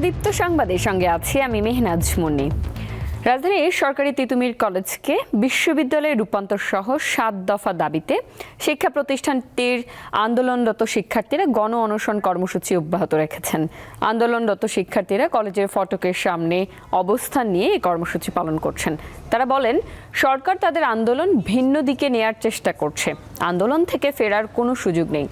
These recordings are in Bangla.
পথদীপ্ত সংবাদের সঙ্গে আছি আমি মেহনাজ মুন্নি। রাজধানীর সরকারি তিতুমির কলেজকে বিশ্ববিদ্যালয়ে রূপান্তর সহ সাত দফা দাবিতে শিক্ষা প্রতিষ্ঠানটির আন্দোলনরত শিক্ষার্থীরা গণ অনশন কর্মসূচি অব্যাহত রেখেছেন। আন্দোলনরত শিক্ষার্থীরা কলেজের ফটকের সামনে অবস্থান নিয়ে এই কর্মসূচি পালন করছেন। তারা বলেন, সরকার তাদের আন্দোলন ভিন্ন দিকে নেয়ার চেষ্টা করছে। আন্দোলন থেকে ফেরার কোনো সুযোগ নেই।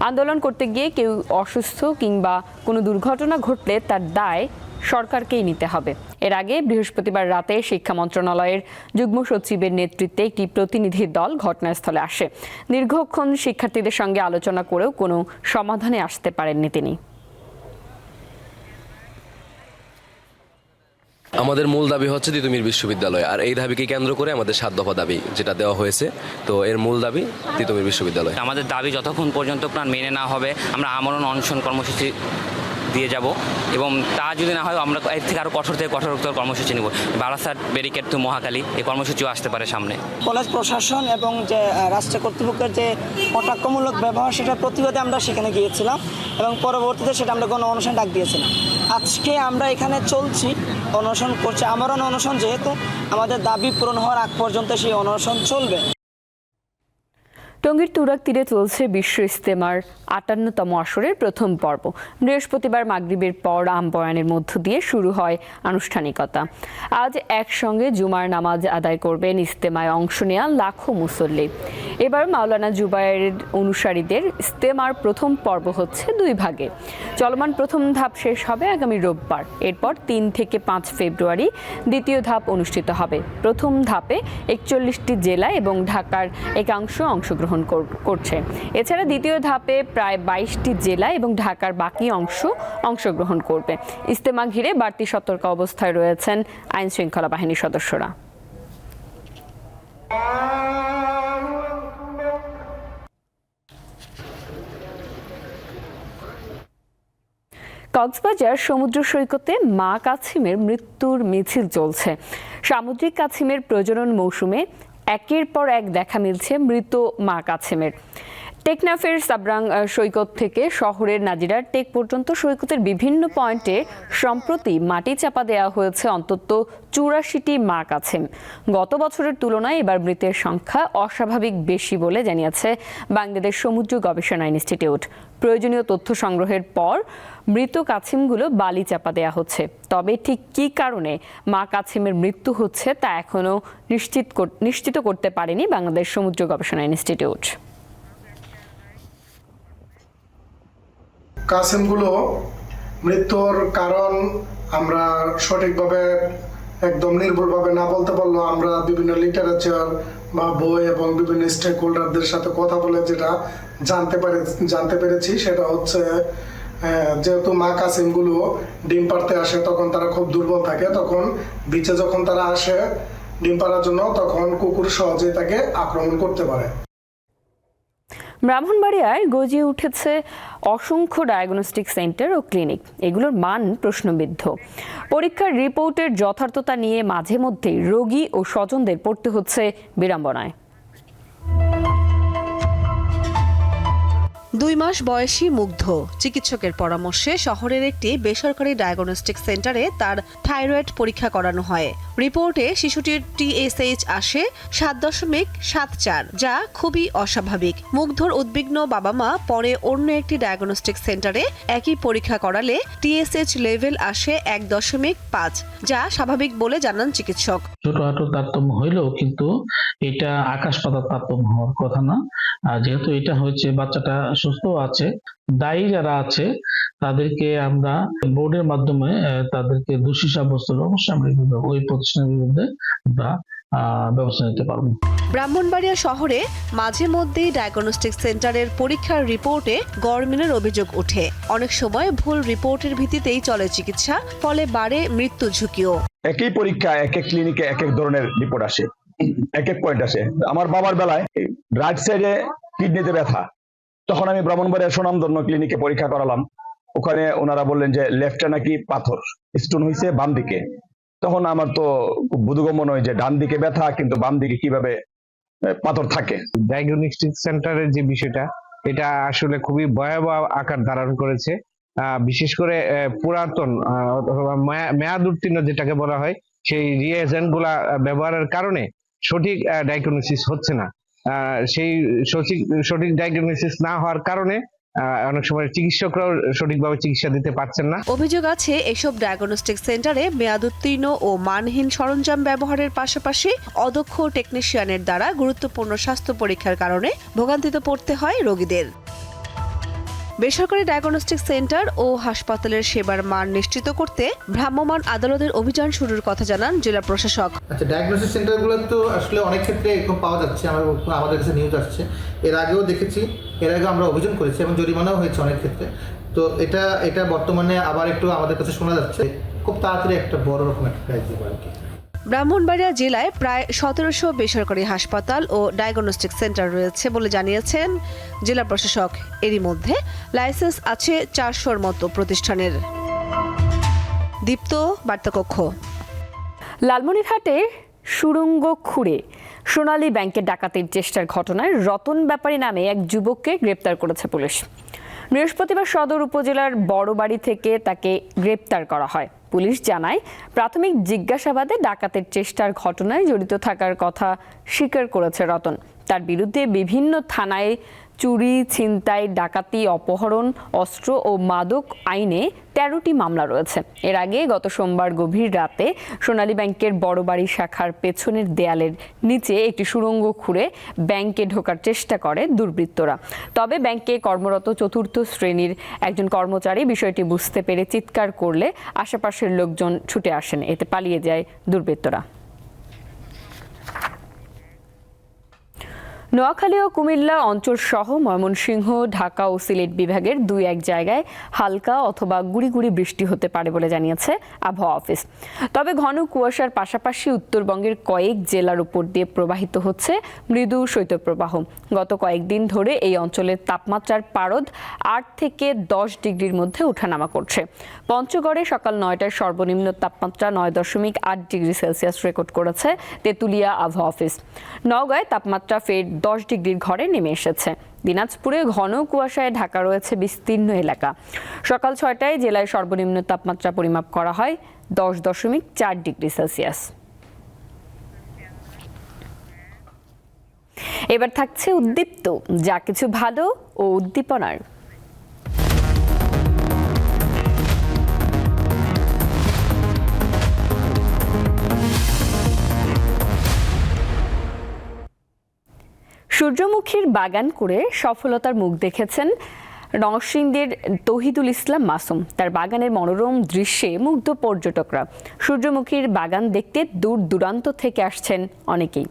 আন্দোলন করতে গিয়ে কেউ অসুস্থ কিংবা কোনো দুর্ঘটনা ঘটলে তার দায় সরকারকেই নিতে হবে। এর আগে বৃহস্পতিবার রাতে শিক্ষা মন্ত্রণালয়ের যুগ্ম সচিবের নেতৃত্বে একটি প্রতিনিধি দল ঘটনাস্থলে আসে। দীর্ঘক্ষণ শিক্ষার্থীদের সঙ্গে আলোচনা করেও কোনো সমাধানে আসতে পারেননি তিনি। আমাদের মূল দাবি হচ্ছে তিতুমির বিশ্ববিদ্যালয়, আর এই দাবিকে কেন্দ্র করে আমাদের সাত দফা দাবি যেটা দেওয়া হয়েছে। তো এর মূল দাবি তিতুমির বিশ্ববিদ্যালয়। আমাদের দাবি যতক্ষণ পর্যন্ত প্রাণ মেনে না হবে, আমরা আমরণ অনশন কর্মসূচি দিয়ে যাব এবং তা যদি না হয় আমরা এর থেকে আরও কঠোর থেকে কঠোরতর কর্মসূচি নেব। বারাসাত ব্যারিকেড টু মহাকালী এই কর্মসূচিও আসতে পারে সামনে। কলেজ প্রশাসন এবং যে রাষ্ট্র কর্তৃপক্ষের যে কটাক্ষমূলক ব্যবহার, সেটার প্রতিবাদে আমরা সেখানে গিয়েছিলাম এবং পরবর্তীতে সেটা আমরা গণ অনশন ডাক দিয়েছিলাম। আজকে আমরা এখানে চলছি, অনশন করছি। আমরণ অনশন যেহেতু, আমাদের দাবি পূরণ হওয়ার আগ পর্যন্ত সেই অনশন চলবে। টঙ্গীর তুরাক তীরে চলছে বিশ্ব ইস্তেমার আটান্নতম আসরের প্রথম পর্ব। বৃহস্পতিবার মাগরিবের পর আম বয়ানের মধ্য দিয়ে শুরু হয় আনুষ্ঠানিকতা। আজ একসঙ্গে জুমার নামাজ আদায় করবেন ইস্তেমায় অংশ নেওয়া লাখো মুসল্লি। এবার মাওলানা জুবায়ের অনুসারীদের ইস্তেমার প্রথম পর্ব হচ্ছে দুই ভাগে। চলমান প্রথম ধাপ শেষ হবে আগামী রোববার। এরপর তিন থেকে পাঁচ ফেব্রুয়ারি দ্বিতীয় ধাপ অনুষ্ঠিত হবে। প্রথম ধাপে একচল্লিশটি জেলা এবং ঢাকার একাংশ অংশগ্রহণ কর- করছে। এছাড়া দ্বিতীয় ধাপে প্রায় বাইশটি জেলা এবং ঢাকার বাকি অংশ অংশগ্রহণ করবে। ইস্তেমা ঘিরে বাড়তি সতর্ক অবস্থায় রয়েছেন আইন শৃঙ্খলা বাহিনীর সদস্যরা। কক্সবাজার সমুদ্র সৈকতে মা কাছিমের মৃত্যুর মিছিল চলছে। সামুদ্রিক কাছিমের প্রজনন মৌসুমে একের পর এক দেখা মিলছে মৃত মা কাছিমের টেকনাফের সাবরাং সৈকত থেকে শহরের নাজিরার টেক পর্যন্ত সৈকতের বিভিন্ন পয়েন্টে সম্প্রতি মাটি চাপা দেওয়া হয়েছে অন্তত চুরাশিটি মা কাছিম গত বছরের তুলনায় এবার মৃতের সংখ্যা অস্বাভাবিক বেশি বলে জানিয়েছে বাংলাদেশ সমুদ্র গবেষণা ইনস্টিটিউট। প্রয়োজনীয় তথ্য সংগ্রহের পর মৃত কাছিমগুলো বালি চাপা দেওয়া হচ্ছে। তবে ঠিক কী কারণে মা কাছিমের মৃত্যু হচ্ছে তা এখনও নিশ্চিত নিশ্চিত করতে পারেনি বাংলাদেশ সমুদ্র গবেষণা ইনস্টিটিউট। কাসিমগুলো মৃত্যুর কারণ আমরা সঠিকভাবে একদম নির্ভুলভাবে না বলতে পারলেও আমরা বিভিন্ন লিটারেচার বা বই এবং বিভিন্ন স্টেক হোল্ডারদের সাথে কথা বলে যেটা জানতে পারে, জানতে পেরেছি, সেটা হচ্ছে যেহেতু মা কাসিমগুলো ডিম পাড়তে আসে, তখন তারা খুব দুর্বল থাকে। তখন বিচে যখন তারা আসে ডিম পাড়ার জন্য, তখন কুকুর সহজেই তাকে আক্রমণ করতে পারে। ব্রাহ্মণবাড়িয়ায় গজিয়ে উঠেছে অসংখ্য ডায়াগনস্টিক সেন্টার ও ক্লিনিক এগুলোর মান প্রশ্নবিদ্ধ। পরীক্ষার রিপোর্টের যথার্থতা নিয়ে মাঝে মধ্যেই রোগী ও স্বজনদের পড়তে হচ্ছে বিড়ম্বনায়। দুই মাস বয়সী মুগ্ধ। চিকিৎসকের পরামর্শে শহরের একটি বেসরকারি ডায়াগনস্টিক সেন্টারে তার থাইরয়েড পরীক্ষা করানো হয়। রিপোর্টে শিশুটির টিএসএইচ আসে সাত দশমিক সাত চার, যা খুবই অস্বাভাবিক। মুগ্ধর উদ্বিগ্ন বাবা মা পরে অন্য একটি ডায়াগনস্টিক সেন্টারে একই পরীক্ষা করালে টিএসএইচ লেভেল আসে এক দশমিক পাঁচ, যা স্বাভাবিক বলে জানান চিকিৎসক। ছোটখাটো তারতম্য হইলেও কিন্তু এটা আকাশ পাতার তারতম্য হওয়ার কথা না। আর যেহেতু এটা হচ্ছে বাচ্চাটা সুস্থ আছে দায়ী যারা আছে তাদেরকে আমরা বোর্ডের মাধ্যমে আহ, তাদেরকে দোষী সাব্যস্ত অবশ্যই আমরা ওই প্রতিষ্ঠানের বিরুদ্ধে আমরা আহ, ব্যবস্থা নিতে পারব। ব্রাহ্মণবাড়িয়া শহরে মাঝে মধ্যেই ডায়াগনস্টিক সেন্টারের পরীক্ষার রিপোর্টে গড়মিলের অভিযোগ ওঠে। অনেক সময় ভুল রিপোর্টের ভিত্তিতেই চলে চিকিৎসা ফলে বাড়ে মৃত্যু ঝুঁকিও। একই পরীক্ষা এক এক ক্লিনিকে এক এক ধরনের রিপোর্ট আসে। এক এক পয়েন্ট আসে। আমার বাবার বেলায় রাইট সাইডে কিডনিতে ব্যথা। তখন আমি ব্রাহ্মণবাড়িয়া সুনামধন্য ক্লিনিকে পরীক্ষা করালাম। ওখানে ওনারা বললেন যে লেফটে নাকি পাথর স্টোন হয়েছে বাম দিকে। তখন আমার তো বোধগম্য নয় যে ডান দিকে ব্যথা, কিন্তু বাম দিকে কীভাবে পাথর থাকে। ডায়াগনস্টিক সেন্টারের যে বিষয়টা, এটা আসলে খুবই ভয়াবহ আকার ধারণ করেছে। বিশেষ করে পুরাতন মেয়াদ উত্তীর্ণ যেটাকে বলা হয়, সেই রিয়েজেন্টগুলা ব্যবহারের কারণে সঠিক ডায়াগনোসিস হচ্ছে না। সেই সঠিক সঠিক ডায়াগনোসিস না হওয়ার কারণে অনেক সময় চিকিৎসকরাও সঠিকভাবে চিকিৎসা দিতে পারছেন না। অভিযোগ আছে, এসব ডায়াগনস্টিক সেন্টারে মেয়াদ উত্তীর্ণ ও মানহীন সরঞ্জাম ব্যবহারের পাশাপাশি অদক্ষ টেকনিশিয়ানের দ্বারা গুরুত্বপূর্ণ স্বাস্থ্য পরীক্ষার কারণে ভোগান্তিতে পড়তে হয় রোগীদের। বেসরকারি ডায়াগনস্টিক সেন্টার ও হাসপাতালের সেবার মান নিশ্চিত করতে ভ্রাম্যমাণ আদালতের অভিযান শুরুর কথা জানান জেলা প্রশাসক। আচ্ছা ডায়াগনোসিস সেন্টারগুলো তো আসলে অনেক ক্ষেত্রে এরকম পাওয়া যাচ্ছে আমাদের কাছে নিউজ আসছে। এর আগেও দেখেছি, এর আগে আমরা অভিযোগ করেছি এবং জরিমানাও হয়েছে অনেক ক্ষেত্রে। তো এটা এটা বর্তমানে আবার একটু আমাদের কাছে শোনা যাচ্ছে, খুব তাড়াতাড়ি একটা বড় রকম একটা আর কি। ব্রাহ্মণবাড়িয়া জেলায় প্রায় সতেরোশো বেসরকারি হাসপাতাল ও ডায়াগনস্টিক সেন্টার রয়েছে বলে জানিয়েছেন জেলা প্রশাসক। এরই মধ্যে লাইসেন্স আছে চারশোর মতো প্রতিষ্ঠানের। দীপ্ত বার্তাকক্ষ। লালমনিরহাটে সুড়ঙ্গ খুঁড়ে সোনালী ব্যাংকে ডাকাতির চেষ্টার ঘটনায় রতন ব্যাপারী নামে এক যুবককে গ্রেপ্তার করেছে পুলিশ। বৃহস্পতিবার সদর উপজেলার বড়বাড়ি থেকে তাকে গ্রেপ্তার করা হয়। পুলিশ জানায়, প্রাথমিক জিজ্ঞাসাবাদে ডাকাতের চেষ্টার ঘটনায় জড়িত থাকার কথা স্বীকার করেছে রতন। তার বিরুদ্ধে বিভিন্ন থানায় চুরি, ছিনতাই, ডাকাতি, অপহরণ, অস্ত্র ও মাদক আইনে তেরোটি মামলা রয়েছে। এর আগে গত সোমবার গভীর রাতে সোনালী ব্যাংকের বড়বাড়ি শাখার পেছনের দেয়ালের নিচে একটি সুড়ঙ্গ খুঁড়ে ব্যাংকে ঢোকার চেষ্টা করে দুর্বৃত্তরা। তবে ব্যাংকে কর্মরত চতুর্থ শ্রেণির একজন কর্মচারী বিষয়টি বুঝতে পেরে চিৎকার করলে আশেপাশের লোকজন ছুটে আসেন। এতে পালিয়ে যায় দুর্বৃত্তরা। নোয়াখালী ও কুমিল্লা অঞ্চল সহ ময়মনসিংহ, ঢাকা ও সিলেট বিভাগের দুই এক জায়গায় হালকা অথবা গুড়ি গুড়ি বৃষ্টি হতে পারে বলে জানিয়েছে আবহাওয়া অফিস। তবে ঘন কুয়াশার পাশাপাশি উত্তরবঙ্গের কয়েক জেলার উপর দিয়ে প্রবাহিত হচ্ছে মৃদু শৈত্যপ্রবাহ। গত কয়েকদিন ধরে এই অঞ্চলের তাপমাত্রার পারদ আট থেকে দশ ডিগ্রির মধ্যে ওঠানামা করছে। পঞ্চগড়ে সকাল নয়টায় সর্বনিম্ন তাপমাত্রা নয় দশমিক আট ডিগ্রি সেলসিয়াস রেকর্ড করেছে তেঁতুলিয়া আবহাওয়া অফিস। নওগাঁয় তাপমাত্রা ফের দশ ডিগ্রির ঘরে নেমে এসেছে। দিনাজপুরে ঘন কুয়াশায় ঢাকা রয়েছে বিস্তীর্ণ এলাকা। সকাল ছয়টায় জেলায় সর্বনিম্ন তাপমাত্রা পরিমাপ করা হয় দশ দশমিক চার ডিগ্রি সেলসিয়াস। এবার থাকছে উদ্দীপ্ত। যা কিছু ভালো ও উদ্দীপনার সূর্যমুখীর বাগান করে সফলতার মুখ দেখেছেন নরসিংদীর তহিদুল ইসলাম মাসুম। তার বাগানের মনোরম দৃশ্যে মুগ্ধ পর্যটকরা। সূর্যমুখীর বাগান দেখতে দূর দূরান্ত থেকে আসছেন অনেকেই।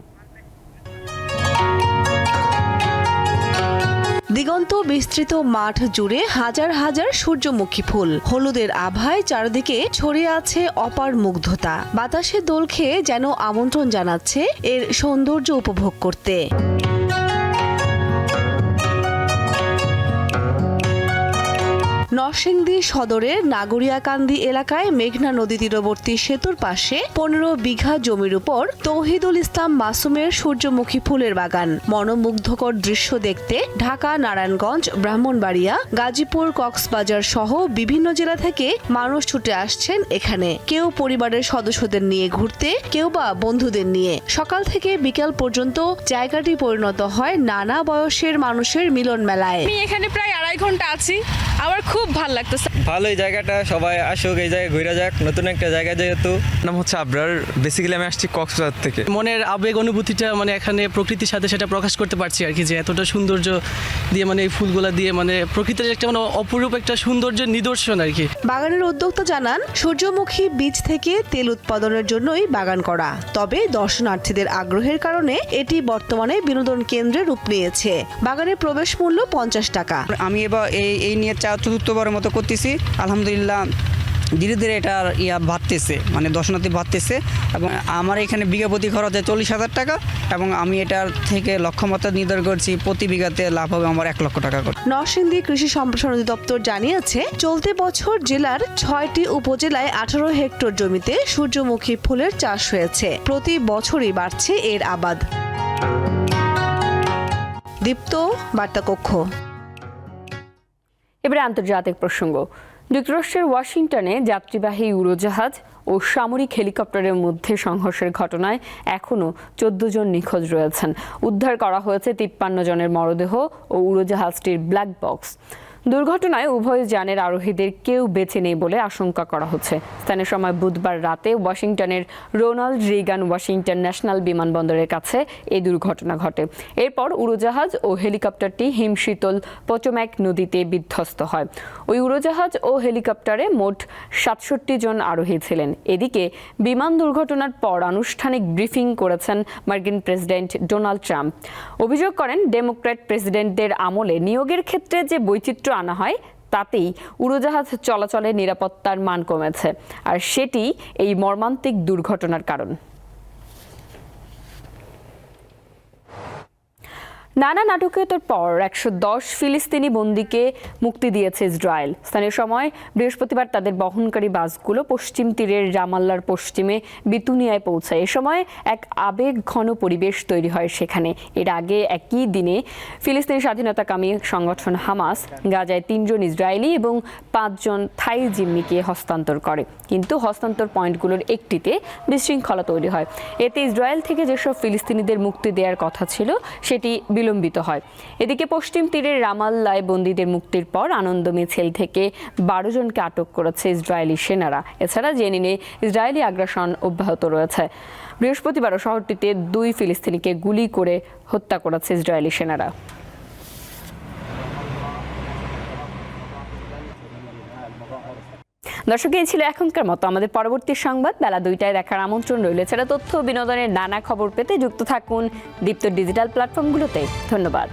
দিগন্ত বিস্তৃত মাঠ জুড়ে হাজার হাজার সূর্যমুখী ফুল। হলুদের আভায় চারদিকে ছড়িয়ে আছে অপার মুগ্ধতা। বাতাসে দোল খেয়ে যেন আমন্ত্রণ জানাচ্ছে এর সৌন্দর্য উপভোগ করতে। নরসিংদী সদরের নাগরিয়াকান্দি এলাকায় মেঘনা নদী তীরবর্তী সেতুর পাশে পনেরো বিঘা জমির উপর তৌহিদুল ইসলাম মাসুমের সূর্যমুখী ফুলের বাগান। মনোমুগ্ধকর দৃশ্য দেখতে ঢাকা, নারায়ণগঞ্জ, ব্রাহ্মণবাড়িয়া, গাজীপুর, কক্সবাজার সহ বিভিন্ন জেলা থেকে মানুষ ছুটে আসছেন এখানে। কেউ পরিবারের সদস্যদের নিয়ে ঘুরতে, কেউ বা বন্ধুদের নিয়ে। সকাল থেকে বিকেল পর্যন্ত জায়গাটি পরিণত হয় নানা বয়সের মানুষের মিলন মেলায় আমি এখানে প্রায় আড়াই ঘণ্টা আছি। আমার খুব ভালো লাগতেছে। ভালো এই জায়গাটা সবাই আসুক এই জায়গায় ঘুরে যাক নতুন একটা জায়গা যেহেতু। নাম হচ্ছে আবরার। বেসিক্যালি আমি আসছি কক্সবাজার থেকে। মনের আবেগ অনুভূতিটা মানে এখানে প্রকৃতির সাথে সেটা প্রকাশ করতে পারছি আর কি যে এতটা সৌন্দর্য দিয়ে মানে এই ফুলগুলা দিয়ে মানে প্রকৃতির একটা মানে অপরূপ একটা সৌন্দর্যের নিদর্শন আর কি। বাগানের উদ্যোক্তা জানান সূর্যমুখী বীজ থেকে তেল উৎপাদনের জন্যই বাগান করা। তবে দর্শনার্থীদের আগ্রহের কারণে এটি বর্তমানে বিনোদন কেন্দ্রে রূপ নিয়েছে। বাগানের প্রবেশ মূল্য পঞ্চাশ টাকা। আমি এবার এই এই নিয়ে চা চতুর্থবারের মতো করতেছি। আলহামদুলিল্লাহ ধীরে ধীরে এটার ইয়া বাড়তেছে মানে দর্শনার্থী বাড়তেছে এবং আমার এখানে বিঘা প্রতি খরচ চল্লিশ হাজার টাকা এবং আমি এটার থেকে লক্ষ্যমাত্রা নির্ধারণ করছি প্রতি বিঘাতে লাভ হবে আমার এক লক্ষ টাকা করে। নরসিংদী কৃষি সম্প্রসারণ অধিদপ্তর জানিয়েছে, চলতি বছর জেলার ছয়টি উপজেলায় আঠারো হেক্টর জমিতে সূর্যমুখী ফুলের চাষ হয়েছে। প্রতি বছরই বাড়ছে এর আবাদ। দীপ্ত বার্তাকক্ষ। এবারে আন্তর্জাতিক প্রসঙ্গ। যুক্তরাষ্ট্রের ওয়াশিংটনে যাত্রীবাহী উড়োজাহাজ ও সামরিক হেলিকপ্টারের মধ্যে সংঘর্ষের ঘটনায় এখনও চোদ্দ জন নিখোঁজ রয়েছেন। উদ্ধার করা হয়েছে তিপ্পান্ন জনের মরদেহ ও উড়োজাহাজটির ব্ল্যাক বক্স দুর্ঘটনায় উভয় যানের আরোহীদের কেউ বেঁচে নেই বলে আশঙ্কা করা হচ্ছে। স্থানীয় সময় বুধবার রাতে ওয়াশিংটনের রোনাল্ড রিগান ওয়াশিংটন ন্যাশনাল বিমানবন্দরের কাছে এই দুর্ঘটনা ঘটে। এরপর উড়োজাহাজ ও হেলিকপ্টারটি হিমশীতল পচম্যাক নদীতে বিধ্বস্ত হয়। ওই উড়োজাহাজ ও হেলিকপ্টারে মোট সাতষট্টি জন আরোহী ছিলেন। এদিকে বিমান দুর্ঘটনার পর আনুষ্ঠানিক ব্রিফিং করেছেন মার্কিন প্রেসিডেন্ট ডোনাল্ড ট্রাম্প। অভিযোগ করেন, ডেমোক্র্যাট প্রেসিডেন্টদের আমলে নিয়োগের ক্ষেত্রে যে বৈচিত্র্য আনা হয় তাতেই উড়োজাহাজ চলাচলে নিরাপত্তার মান কমেছে। আর সেটি এই মর্মান্তিক দুর্ঘটনার কারণ। নানা নাটকীয়তার পর একশো দশ ফিলিস্তিনি বন্দীকে মুক্তি দিয়েছে ইসরায়েল। স্থানীয় সময় বৃহস্পতিবার তাদের বহনকারী বাসগুলো পশ্চিম তীরের রামাল্লার পশ্চিমে বিতুনিয়ায় পৌঁছায়। এ সময় এক আবেগ ঘন পরিবেশ তৈরি হয় সেখানে। এর আগে একই দিনে ফিলিস্তিনি স্বাধীনতাকামী সংগঠন হামাস গাজায় তিনজন ইসরায়েলি এবং পাঁচজন থাই জিম্মিকে হস্তান্তর করে। কিন্তু হস্তান্তর পয়েন্টগুলোর একটিতে বিশৃঙ্খলা তৈরি হয়। এতে ইসরায়েল থেকে যেসব ফিলিস্তিনিদের মুক্তি দেওয়ার কথা ছিল, সেটি বিলম্বিত হয়। এদিকে পশ্চিম তীরের রামাল্লায় বন্দীদের মুক্তির পর আনন্দ মিছিল থেকে বারো জনকে আটক করেছে ইসরায়েলি সেনারা। এছাড়া জেনিনে ইসরায়েলি আগ্রাসন অব্যাহত রয়েছে। বৃহস্পতিবারও শহরটিতে দুই ফিলিস্তিনিকে গুলি করে হত্যা করেছে ইসরায়েলি সেনারা। দর্শক, এই ছিল এখনকার মতো। আমাদের পরবর্তী সংবাদ, বেলা দুইটায় দেখার আমন্ত্রণ রইল। এছাড়া তথ্য বিনোদনের নানা খবর পেতে যুক্ত থাকুন দীপ্ত ডিজিটাল প্ল্যাটফর্মগুলোতে। ধন্যবাদ।